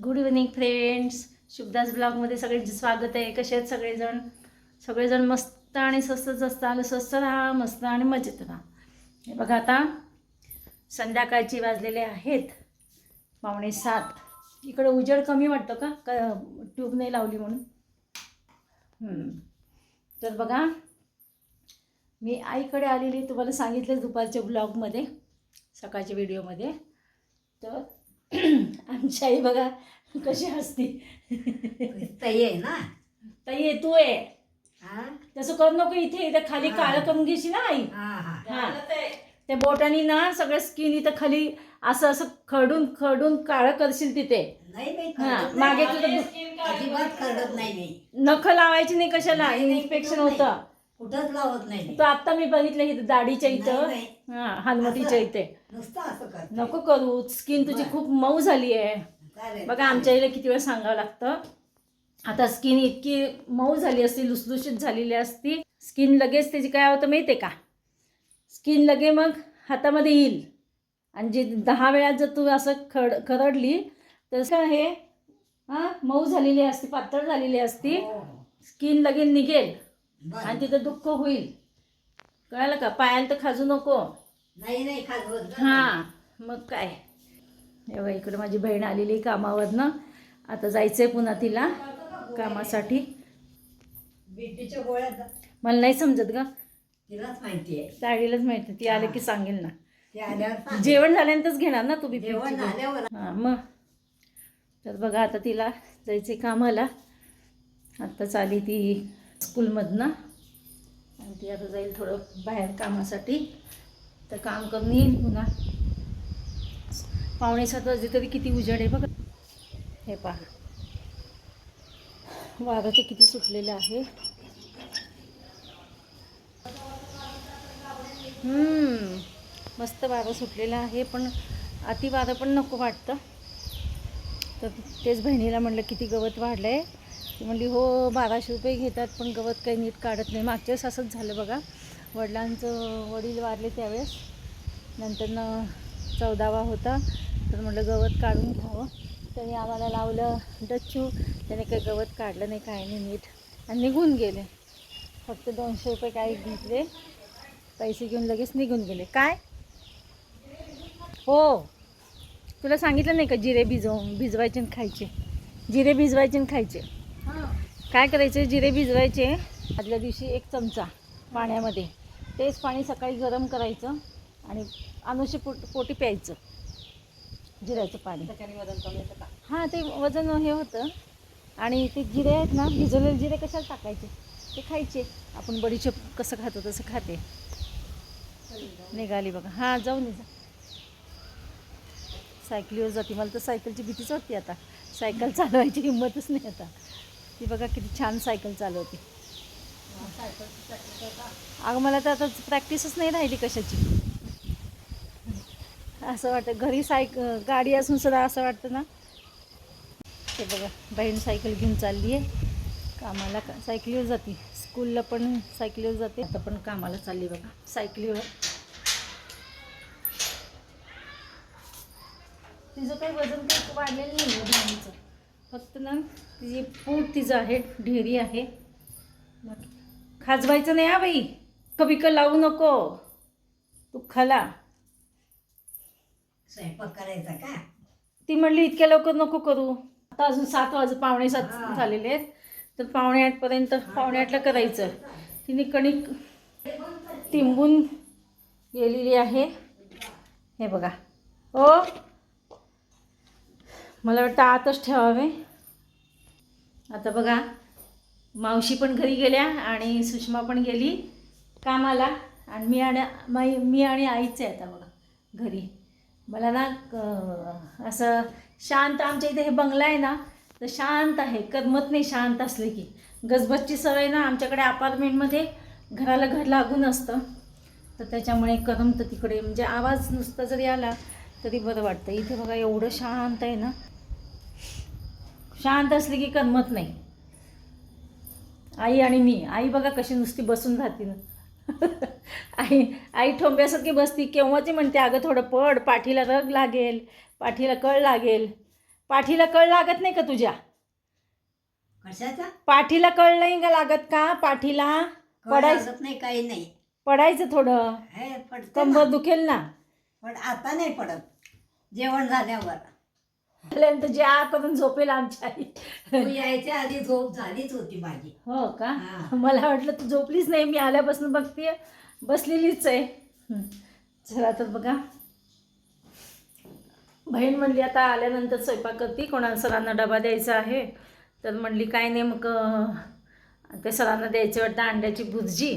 Good evening friends शुभदास ब्लॉगमध्ये सगळ्यांचे स्वागत आहे. कसे आहेत सगळेजण? सगळेजण मस्त आणि स्वस्तच असतात स्वस्त राहा मस्त आणि मजेत राहा. हे बघा आता संध्याकाळची वाजलेले आहेत. पावणे सात. इकडं उजेड कमी वाटतं का? क ट्यूब नाही लावली म्हणून. तर बघा मी आईकडे आलेली तुम्हाला सांगितलं दुपारच्या ब्लॉगमध्ये सकाळच्या व्हिडिओमध्ये तर आमची आई बघा कशी हसती. ताई आहे ना? ताई ये तू आहे. हा? तसं करू नको इथे इथे खाली हा. काळं करून घेशील ना आई. हा हा. हा त्या बोटानी ना सगळं स्किन इथं खाली असं असं खडून खडून काळं करशील तिथे. नाही बाई हा करत मागे. तुझं अजिबात करत नाही मी. नख लावायची नाही कशाला नाही, नाही, इन्फेक्शन कुठं होतं. कुठंच लावत नाही. तो आता मी बघितलं इथं दाढीच्या इथं. नाही, हा हनुमतीच्या इथे. नुसतं असं करते नको करू स्किन तुझी बरं. खूप मऊ झाली आहे. चालेल, बघा आमच्या आईला किती वेळ सांगावं लागतं. आता स्किन इतकी मऊ झाली असती लुसलुशीत झालेली असती. स्किन लगेच त्याची काय होतं माहिती आहे का? स्किन लगे मग हातामध्ये येईल. आणि जे दहा वेळा जर तू असं खड खरडली तर काय हे हां मऊ झालेली असते पातळ झालेली असती. हो, हो. स्किन लगेच निघेल. आणि तिथं दुःख होईल. कळालं का? पायाला तर खाजू नको. नाही नाही खाजवत ना. हां मग काय? एव्हा इकडे माझी बहीण आलेली कामावरनं. आता जायचं आहे पुन्हा तिला कामासाठी. गोळ्या मला नाही समजत ग. तिलाच माहिती आहे. ताडीलाच माहिती ती आले की सांगेल ना. ते आल्यावर सांग. जेवण झाल्यानंतरच घेणार ना तू बी जेवण झाल्यावर. हां मग. तर बघा आता तिला जायचे कामाला. आत्ताच आली ती. स्कूलमधनं. आणि ती आता जाईल थोडं बाहेर कामासाठी. तर काम करून येईल पुन्हा. पावणे सात वाजले तरी किती उजेड आहे बघा. हे पहा. वारं ते किती सुटलेलं आहे. हम्म, मस्त वारं सुटलेलं आहे पण अति वारं पण नको वाटतं. तर तेच बहिणीला म्हटलं किती गवत वाढलं आहे ती म्हणली हो बाराशे रुपये घेतात पण गवत काही नीट काढत नाही. मागच्या वेळेस असंच झालं बघा. वडिलांचं वडील वारले त्यावेळेस. नंतरनं चौदावा होता. तर म्हटलं गवत काढून घ्यावं. त्याने आम्हाला लावलं डच्चू. त्याने काही गवत काढलं नाही काय नाही नीट. आणि निघून गेले. फक्त दोनशे रुपये काय घेतले. पैसे घेऊन लगेच निघून गेले. काय? हो. तुला सांगितलं नाही का जिरे भिजवून भिजवायचे आणि खायचे? जिरे भिजवायचे आणि खायचे? काय करायचे? जिरे भिजवायचे. आदल्या दिवशी एक चमचा पाण्यामध्ये. तेच पाणी सकाळी गरम करायचं आणि अनुशी पोट पोटी प्यायचं. जिऱ्याचं पाणी. हां ते वजन हे होतं. आणि ते जिरे आहेत ना भिजवलेले जिरे कशाला टाकायचे? ते खायचे. आपण बडीशेप कसं खातो तसं खाते. निघाली बघा. हां जाऊन ये जा. सायकलीवर जाते. मला तर सायकलची भीतीच वाटते आता. सायकल चालवायची हिंमतच नाही आता. ती बघा किती छान सायकल चालवते अगं मला तर आता प्रॅक्टिसच नाही राहिली कशाची. असं वाटतं घरी सायक गाडी असून सुद्धा असं वाटतं ना. ते बघा बहीण सायकल घेऊन चालली आहे कामाला का सायकलीवर जाते. स्कूलला पण सायकलीवर जाते. आता पण कामाला चालली बघा सायकलीवर तिचं काही वजन काही वाढलेलं नाही आहे बहिणीचं. फक्त ना तिची पोट तिचं आहे ढेरी आहे. खाजवायचं नाही हा बाई. कबिक लावू नको. तू खाला. स्वयंपाक करायचा का? ती म्हणली इतक्या लवकर नको करू. आता अजून सात वाज पावणे सात. झालेले आहेत. तर पावणे आठपर्यंत पावणे आठला करायचं. तिने कणिक तिंबून गेलेली आहे. हे बघा. हो मला वाटतं आतच ठेवावे. आता बघा मावशी पण घरी गेल्या आणि सुषमा पण गेली कामाला. आणि मी आणि माई मी आणि आईचे आहे आता बघा घरी. मला ना असं शांत आमच्या इथे हे बंगला आहे ना तर शांत आहे. करमत नाही शांत असले की. गजबजची सवय ना आमच्याकडे अपार्टमेंटमध्ये घराला घर लागून असतं. तर त्याच्यामुळे करमतं तिकडे म्हणजे आवाज नुसता जरी आला तरी बरं वाटतं. इथे बघा एवढं शांत आहे ना. शांत असले की करमत नाही. आई आणि मी आई बघा कशी नुसती बसून राहते ना. आई आई ठोंब्यासारखी बसती केव्हाची म्हणते अगं थोडं पड पाठीला रग लागेल पाठीला कळ लागेल. पाठीला कळ लागत नाही का तुझ्या? कशाचा? पाठीला कळ नाही का लागत का? पाठीला पडायचं नाही काही नाही. पडायचं थोडं. कंबर. दुखेल ना. पण आता नाही पडत. जेवण झाल्यावर. आल्यानंतर जे आ करून झोपेल आमच्या आई. यायच्या आधी झोप झालीच होती माझी. हो का? हा. मला वाटलं तू झोपलीच नाही मी आल्यापासून बघते. बसलेलीच आहे. हं. चला तर बघा. बहीण म्हणली आता आल्यानंतर स्वयंपाक करते. कोणा सरांना डबा द्यायचा आहे. तर म्हणली काय नाही मग अं, ते सरांना द्यायचं वाटतं अंड्याची भुर्जी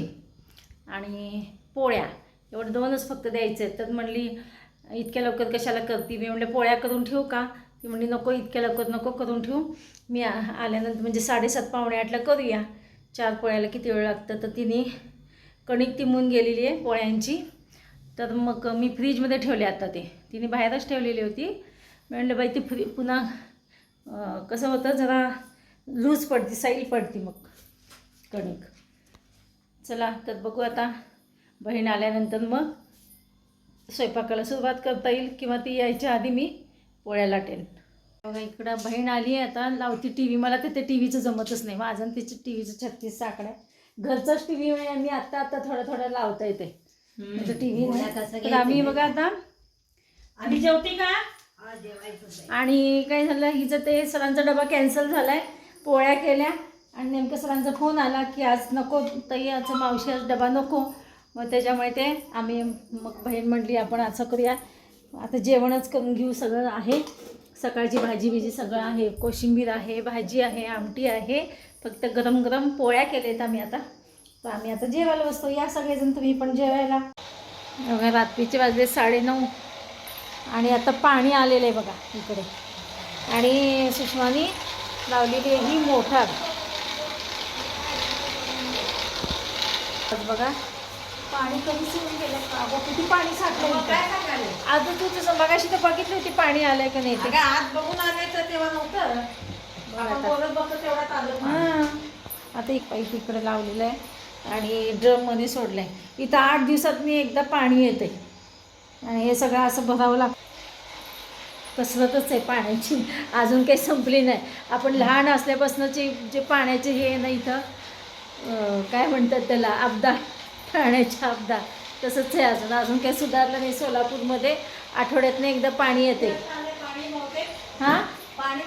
आणि पोळ्या. एवढं दोनच फक्त द्यायचे आहेत. तर म्हणली इतक्या लवकर कशाला करते? मी म्हणले पोळ्या करून ठेवू का? ती म्हणली नको इतक्या लवकर नको करून ठेवू. मी आ- आल्यानंतर म्हणजे साडेसात पावणे आठला करूया. चार पोळ्याला किती वेळ लागतं? तर तिने कणिक तिमून गेलेली आहे पोळ्यांची. तर मग मी फ्रीजमध्ये ठेवले आता ते. तिने बाहेरच ठेवलेली होती. म्हणलं बाई ती फ्री पुन्हा कसं होतं? जरा लूज पडते साईल पडते मग कणिक. चला तर बघू आता. बहीण आल्यानंतर मग स्वयंपाकाला सुरुवात करता येईल किंवा ती यायच्या आधी मी पोळ्या लाटेन बघा इकडं बहीण आली आहे आता लावती टी व्ही मला तर ते टी व्हीचं जमतच नाही. माझं तिचं टी व्हीचं छत्तीस साकड्या घरचाच टी व्ही मी आत्ता आत्ता थोडं थोडं लावता येते. टी व्ही आम्ही? बघा आता. आम्ही जेवते का. आणि काय झालं हिचं ते सरांचा डबा कॅन्सल झाला आहे पोळ्या केल्या. आणि नेमकं सरांचा फोन आला की आज नको ताई आजचा मावशी आज डबा नको. मग त्याच्यामुळे ते आम्ही मग बहीण म्हटली आपण असं करूया. आता जेवणच करून घेऊ सगळं आहे. सकाळची भाजी बिजी सगळं आहे. कोशिंबीर आहे भाजी आहे आमटी आहे. फक्त गरम गरम पोळ्या केल्यात आम्ही आता. तर आम्ही आता जेवायला बसतो. या सगळेजण तुम्ही पण जेवायला. बघा रात्रीचे वाजले साडेनऊ. आणि आता पाणी आलेलं आहे बघा इकडे. आणि सुषमानी लावलेली आहे ही मोठार. बघा पाणी कमी सुरून गेलं का? किती पाणी साठलं मग काय. सांगाले? आता तू तुझं मगाशी तर बघितली होती पाणी आलंय का नाही ते. अगं, आत बघून तर तेव्हा नव्हतं. आपण आता- बोलत बघतो तेवढ्यात आलं पाणी. हां. आता एक पाईप इकडे लावलेलं आहे आणि ड्रममध्ये सोडलं आहे इथं आठ दिवसात मी एकदा पाणी येते आणि हे सगळं असं भरावं लागतं कसरतच आहे पाण्याची. अजून काही संपली नाही. आपण लहान असल्यापासूनचे जे पाण्याचे हे आहे ना इथं अं, काय म्हणतात त्याला अपदा पाण्याच्या अपदा. तसंच आहे अजून. अजून काही सुधारलं नाही सोलापूरमध्ये. आठवड्यातनं एकदा पाणी येते. पाणी हां? पाणी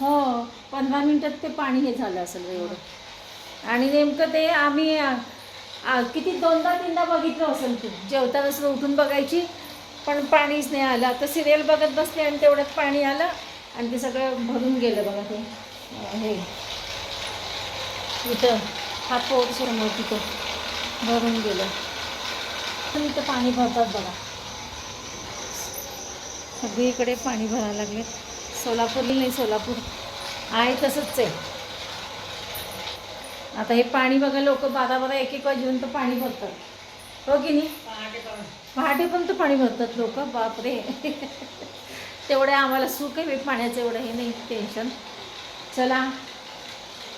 हो. पंधरा मिनटात ते पाणी हे झालं असेल एवढं. आणि नेमकं ते आम्ही किती दोनदा तीनदा बघितलं असेल तू. जेवता असं उठून बघायची. पण पाणीच नाही आलं. आता सिरियल बघत बसले आणि तेवढ्यात पाणी आलं. आणि ते सगळं भरून गेलं बघा ते. हे. इथं. हा पोट समोर तिथं भरून गेलं. पण इथं पाणी भरतात बघा. सगळीकडे पाणी भरायला लागले. सोलापूरला नाही सोलापूर. आहे तसंच आहे. आता हे पाणी बघा लोक बारा बारा एक एक तर पाणी भरतात. हो की नाही? पहाटे पण तर पाणी भरतात लोक बापरे. तेवढं आम्हाला सुख आहे पाण्याचं एवढं हे नाही टेन्शन. चला.